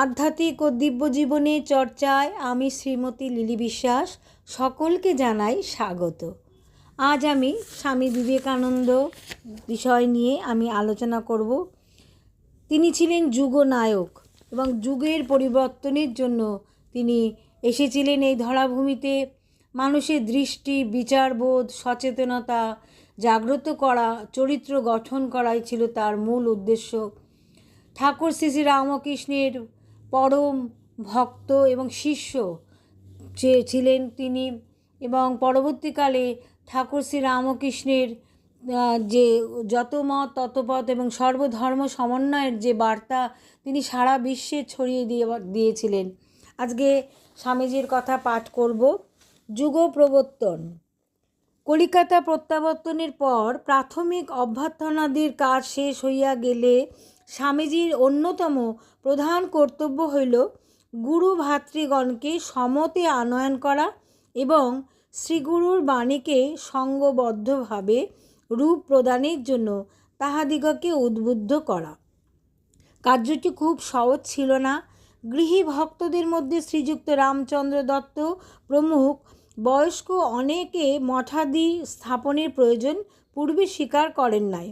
আধ্যাত্মিক ও দিব্য জীবনের চর্চায় আমি শ্রীমতী লিলি বিশ্বাস সকলকে জানাই স্বাগত। আজ আমি স্বামী বিবেকানন্দ বিষয় নিয়ে আমি আলোচনা করব। তিনি ছিলেন যুগনায়ক এবং যুগের পরিবর্তনের জন্য তিনি এসেছিলেন এই ধরাভূমিতে। মানুষের দৃষ্টি, বিচারবোধ, সচেতনতা জাগ্রত করা, চরিত্র গঠন করাই ছিল তার মূল উদ্দেশ্য। ঠাকুর শ্রী শ্রী রামকৃষ্ণের পরম ভক্ত এবং শিষ্য যে ছিলেন তিনি এবং পরবর্তীকালে ঠাকুর শ্রী রামকৃষ্ণের যে যত মত, তত পথ এবং সর্বধর্ম সমন্বয়ের যে বার্তা তিনি সারা বিশ্বে ছড়িয়ে দিয়ে, দিয়েছিলেন। আজকে স্বামীজির কথা পাঠ করব। যুগ প্রবর্তন। কলিকাতা প্রত্যাবর্তনের পর প্রাথমিক অভ্যর্থনাদির কাজ শেষ হইয়া গেলে স্বামীজির অন্যতম প্রধান কর্তব্য হইল গুরু ভাতৃগণকে সমতে আনয়ন করা এবং শ্রীগুরুর বাণীকে সঙ্গবদ্ধভাবে রূপ প্রদানের জন্য তাহাদিগকে উদ্বুদ্ধ করা। কার্যটি খুব সহজ ছিল না। গৃহী ভক্তদের মধ্যে শ্রীযুক্ত রামচন্দ্র দত্ত প্রমুখ বয়স্ক অনেকে মঠাদি স্থাপনের প্রয়োজন পূর্বে স্বীকার করেন নাই।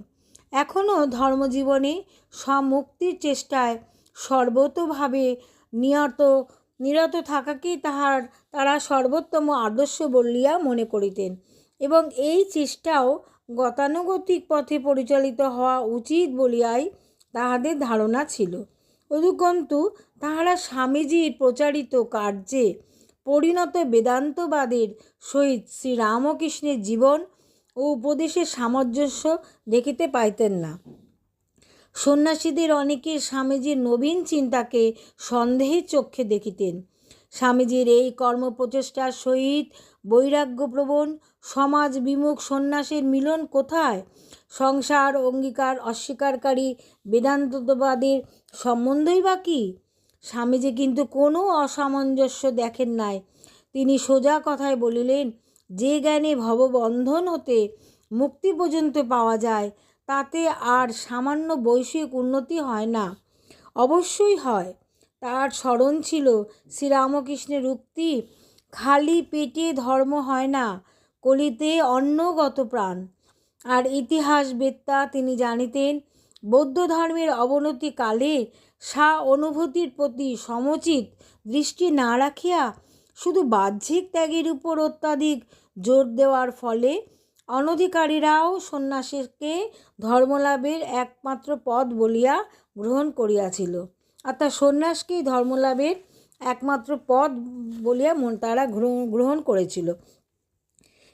এখনও ধর্মজীবনে স্বমুক্তির চেষ্টায় সর্বতোভাবে নিয়ত নিরত থাকাকেই তাহার, তারা সর্বোত্তম আদর্শ বলিয়া মনে করিতেন। এবং এই চেষ্টাও গতানুগতিক পথে পরিচালিত হওয়া উচিত বলিয়াই তাহাদের ধারণা ছিল। অদুকন্তু তাহারা স্বামীজির প্রচারিত কার্যে পরিণত বেদান্তবাদের সহিত শ্রীরামকৃষ্ণের জীবন ও উপদেশের সামঞ্জস্য দেখিতে পাইতেন না। সন্ন্যাসীদের অনেকে স্বামীজির নবীন চিন্তাকে সন্দেহের চক্ষে দেখিতেন। স্বামীজির এই কর্মপ্রচেষ্টার সহিত বৈরাগ্যপ্রবণ সমাজ বিমুখ সন্ন্যাসের মিলন কোথায়? সংসার অঙ্গীকার অস্বীকারী বেদান্তবাদের সম্বন্ধই বা কী? স্বামীজি কিন্তু কোনো অসামঞ্জস্য দেখেন নাই। তিনি সোজা কথায় বলিলেন যে জ্ঞানে ভববন্ধন হতে মুক্তি পর্যন্ত পাওয়া যায়, তাতে আর সামান্য বৈষয়িক উন্নতি হয় না। অবশ্যই হয়। তার স্মরণ ছিল শ্রীরামকৃষ্ণের উক্তি, খালি পেটে ধর্ম হয় না, কলিতে অন্নগত প্রাণ। আর ইতিহাস বেত্তা তিনি জানিতেন, বৌদ্ধ ধর্মের অবনতি কালে সা অনুভূতির প্রতি সমুচিত দৃষ্টি না রাখিয়া শুধু বাহ্যিক ত্যাগের উপর অত্যাধিক জোর দেওয়ার ফলে অনধিকারীরাও সন্ন্যাসীকে ধর্মলাভের একমাত্র পদ বলিয়া গ্রহণ করিয়াছিল। অর্থাৎ সন্ন্যাসকেই ধর্মলাভের একমাত্র পদ বলিয়া মন তারা গ্রহণ করেছিল।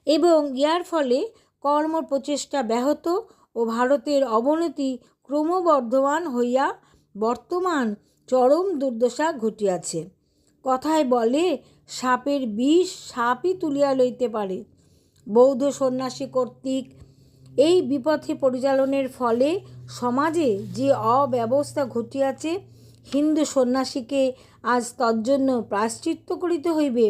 এবং ইয়ার ফলে কর্ম প্রচেষ্টা ব্যাহত ও ভারতের অবনতি ক্রমবর্ধমান হইয়া বর্তমান চরম দুর্দশা ঘটিয়াছে। কথায় বলে, সাপের বিষ সাপই তুলিয়া লইতে পারে। বৌদ্ধ সন্ন্যাসী কর্তৃক এই বিপথে পরিচালনের ফলে সমাজে যে অব্যবস্থা ঘটিয়াছে, হিন্দু সন্ন্যাসীকে আজ তজ্জন্য প্রায়শ্চিত্ত করিতে হইবে।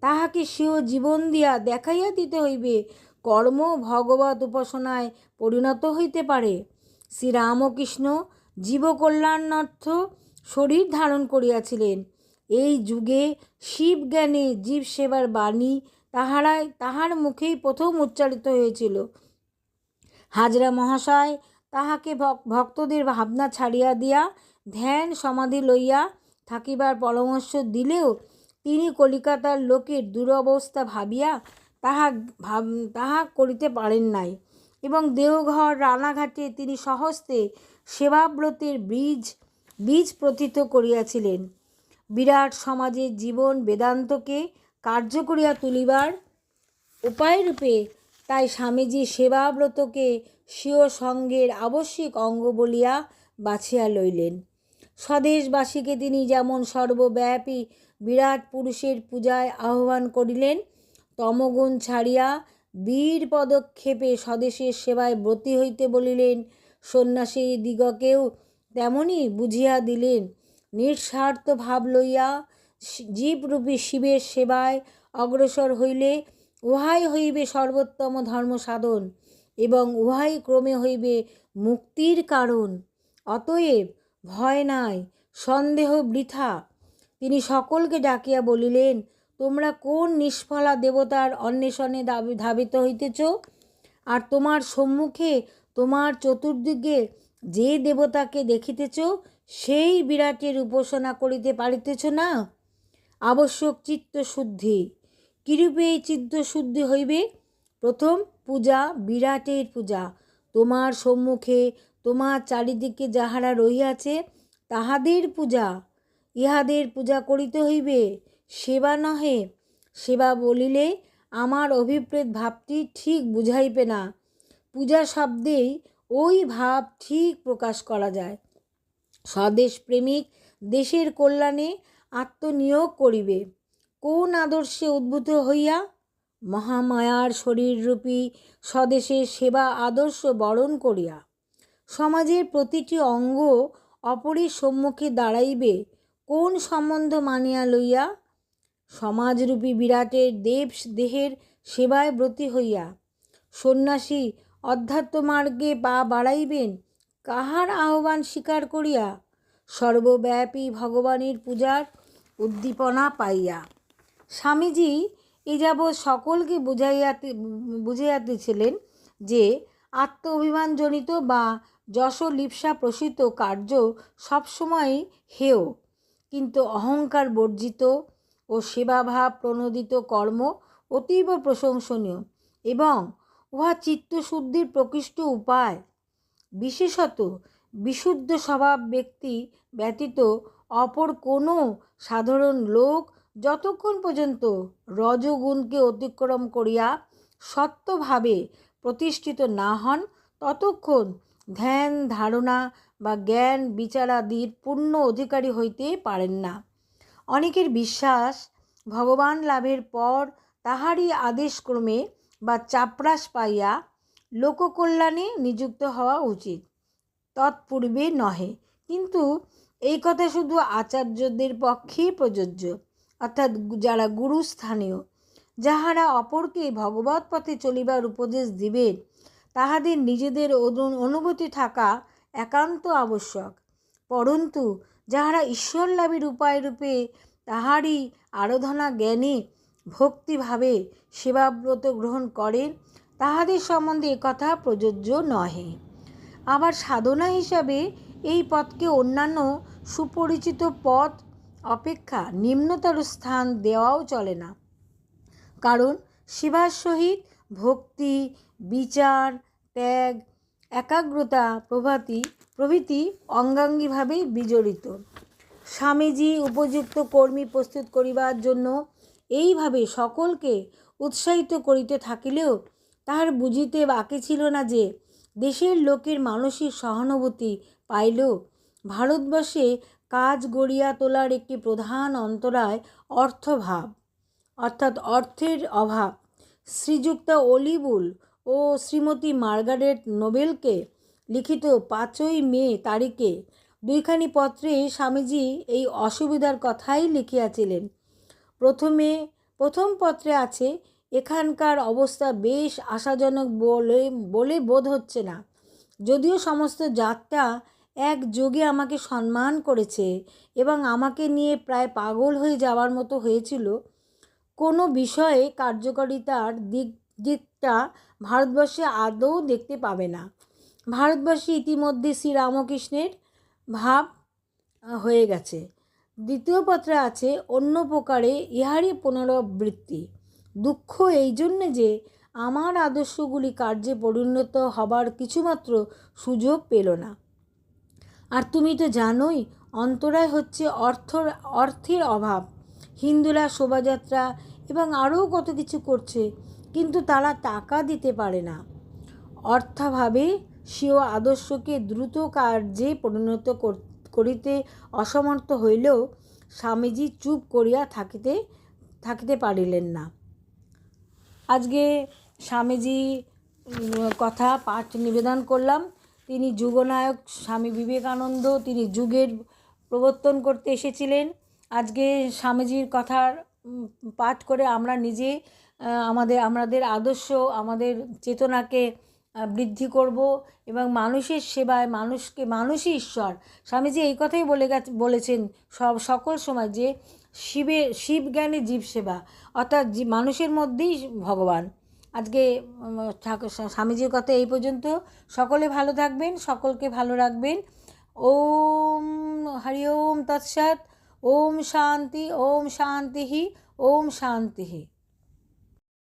তাহাকে সেও জীবন দিয়া দেখাইয়া দিতে হইবে, কর্ম ভগবত উপাসনায় পরিণত হইতে পারে। শ্রীরামকৃষ্ণ জীবকল্যাণার্থ শরীর ধারণ করিয়াছিলেন। এই যুগে শিব জ্ঞানে জীব সেবার বাণী তাহারাই, তাহার মুখেই প্রথম উচ্চারিত হয়েছিল। হাজরা মহাশয় তাহাকে ভক্তদের ভাবনা ছাড়িয়া দিয়া ধ্যান সমাধি লইয়া থাকিবার পরামর্শ দিলেও তিনি কলিকাতার লোকের দুরবস্থা ভাবিয়া তাহা ভাব, তাহা করিতে পারেন নাই এবং দেওঘর, রানাঘাটে তিনি সহস্তে সেবাব্রতের বীজ বীজ প্রথিত করিয়াছিলেন। বিরাট সমাজের জীবন বেদান্তকে কার্য করিয়া তুলিবার উপায়রূপে তাই স্বামীজি সেবাব্রতকে স্বীয় সঙ্গের আবশ্যিক অঙ্গ বলিয়া বাছিয়া লইলেন। স্বদেশবাসীকে তিনি যেমন সর্বব্যাপী বিরাট পুরুষের পূজায় আহ্বান করিলেন, তমগুণ ছাড়িয়া বীর পদক্ষেপে স্বদেশের সেবায় ব্রতী হইতে বলিলেন, সন্ন্যাসী দিগকেও তেমনই বুঝিয়া দিলেন। নিঃস্বার্থ ভাব লইয়া জীবরূপী শিবের সেবায় অগ্রসর হইলে উহাই হইবে সর্বোত্তম ধর্ম সাধন এবং উহাই ক্রমে হইবে মুক্তির কারণ। অতএব ভয় নাই, সন্দেহ বৃথা। তিনি সকলকে ডাকিয়া বলিলেন, তোমরা কোন নিষ্ফলা দেবতার অন্বেষণে ধাবিত হইতেছ? আর তোমার সম্মুখে তোমার চতুর্দিকে যে দেবতাকে দেখিতেছ সেই বিরাটের উপাসনা করিতে পারিতেছ না? আবশ্যক চিত্তশুদ্ধি। কিরূপে এই চিত্তশুদ্ধি হইবে? প্রথম, পূজা, বিরাটের পূজা। তোমার সম্মুখে তোমার চারিদিকে যাহারা রহিয়াছে, তাহাদের পূজা। ইহাদের পূজা করিতে হইবে, সেবা নহে। সেবা বলিলে আমার অভিপ্রেত ভাবটি ঠিক বুঝাইবে না। পূজা শব্দেই ওই ভাব ঠিক প্রকাশ করা যায়। স্বদেশ প্রেমিক দেশের কল্যাণে আত্মনিয়োগ করিবে। কোন আদর্শে উদ্ভূত হইয়া? মহামায়ার শরীররূপী স্বদেশের সেবা আদর্শ বরণ করিয়া। সমাজের প্রতিটি অঙ্গ অপরের সম্মুখে দাঁড়াইবে, কোন সম্বন্ধ মানিয়া লইয়া? সমাজরূপী বিরাটের দেব দেহের সেবায় ব্রতী হইয়া। সন্ন্যাসী অধ্যাত্মমার্গে পা বাড়াইবেন কাহার আহ্বান স্বীকার করিয়া সর্বব্যাপী ভগবানের পূজার উদ্দীপনা পাইয়া? স্বামীজি এ যাবৎ সকলকে বুঝাইয়াতে, বুঝাইয়াতেছিলেন যে আত্ম অভিমানজনিত বা যশ লিপ্সা প্রসিত কার্য সবসময় হেয়। কিন্তু অহংকার বর্জিত ও সেবাভাব প্রণোদিত কর্ম অতীব প্রশংসনীয় এবং উহা চিত্তশুদ্ধির প্রকৃষ্ট উপায়। বিশেষত বিশুদ্ধ স্বভাব ব্যক্তি ব্যতীত অপর কোনো সাধারণ লোক যতক্ষণ পর্যন্ত রজগুণকে অতিক্রম করিয়া সত্যভাবে প্রতিষ্ঠিত না হন, ততক্ষণ ধ্যান, ধারণা বা জ্ঞান বিচারাদির পূর্ণ অধিকারী হইতে পারেন না। অনেকের বিশ্বাস, ভগবান লাভের পর তাহারই আদেশক্রমে বা চাপরাস পাইয়া লোককল্যাণে নিযুক্ত হওয়া উচিত। তৎপূর্বে নহে। কিন্তু এই কথা শুধু আচার্যদের পক্ষেই প্রযোজ্য। অর্থাৎ যারা গুরুস্থানীয়, যাহারা অপরকে ভগবত পথে চলিবার উপদেশ দিবেন, তাহাদের নিজেদের অনু- অনুভূতি থাকা একান্ত আবশ্যক। পরন্তু, যাহারা ঈশ্বর লাভের উপায় রূপে তাহারই আরাধনা জ্ঞানে ভক্তিভাবে সেবাব্রত গ্রহণ করেন তাহাদের সম্বন্ধে একথা প্রযোজ্য নহে। আবার সাধনা হিসাবে এই পথকে অন্যান্য সুপরিচিত পথ অপেক্ষা নিম্নতর স্থান দেওয়াও চলে না। কারণ শিবার সহিত ভক্তি, বিচার, ত্যাগ, একাগ্রতা প্রভাতি প্রভৃতি অঙ্গাঙ্গিভাবে বিজড়িত। স্বামীজি উপযুক্ত কর্মী প্রস্তুত করিবার জন্য এইভাবে সকলকে উৎসাহিত করিতে থাকিলেও তাহার বুঝিতে বাকি ছিল না যে, দেশের লোকের মানসিক সহানুভূতি পাইলেও ভারতবর্ষে কাজ গড়িয়া তোলার একটি প্রধান অন্তরায় অর্থভাব, অর্থাৎ অর্থের অভাব। শ্রীযুক্ত অলিবুল ও শ্রীমতী মার্গারেট নোবেলকে লিখিত পাঁচই মে তারিখে দুইখানি পত্রে স্বামীজি এই অসুবিধার কথাই লিখিয়াছিলেন। প্রথমে, প্রথম পত্রে আছে এখানকার অবস্থা বেশ আশাজনক বলে বলে বোধ হচ্ছে না। যদিও সমস্ত যাত্রা এক যোগে আমাকে সম্মান করেছে এবং আমাকে নিয়ে প্রায় পাগল হয়ে যাওয়ার মতো হয়েছিল, কোনো বিষয়ে কার্যকারিতার দিক, দিকটা ভারতবর্ষে আদৌ দেখতে পাবে না। ভারতবর্ষে ইতিমধ্যে শ্রীরামকৃষ্ণের ভাব হয়ে গেছে। দ্বিতীয় পত্রে আছে, অন্য প্রকারে ইহারই পুনরাবৃত্তি। দুঃখ এই জন্যে যে আমার আদর্শগুলি কার্যে পরিণত হবার কিছুমাত্র সুযোগ পেল না। আর তুমি তো জানোই, অন্তরায় হচ্ছে অর্থ অর্থের অভাব। হিন্দুরা শোভাযাত্রা এবং আরও কত কিছু করছে, কিন্তু তারা টাকা দিতে পারে না। অর্থাভাবে স্বীয় আদর্শকে দ্রুত কার্যে পরিণত করিতে অসমর্থ হইলেও স্বামীজি চুপ করিয়া থাকিতে থাকিতে পারিলেন না। আজকে স্বামীজি কথা পাঠ নিবেদন করলাম। তিনি যুগনায়ক স্বামী বিবেকানন্দ, তিনি যুগের প্রবর্তন করতে এসেছিলেন। আজকে স্বামীজির কথার পাঠ করে আমরা নিজে আমাদের আমাদের আদর্শ, আমাদের চেতনাকে বৃদ্ধি করব এবং মানুষের সেবায় মানুষকে, মানুষই ঈশ্বর। স্বামীজি এই কথাই বলে গেছে, বলেছেন সব, সকল সময় যে শিবে শিব জ্ঞানে জীব সেবা, অর্থাৎ মানুষের মধ্যেই ভগবান। আজকে ঠাকুর স্বামীজির কথা এই পর্যন্ত। সকলে ভালো থাকবেন, সকলকে ভালো রাখবেন। ওম হরি ওম তৎসৎ, ওম শান্তি ওম শান্তি ওম শান্তি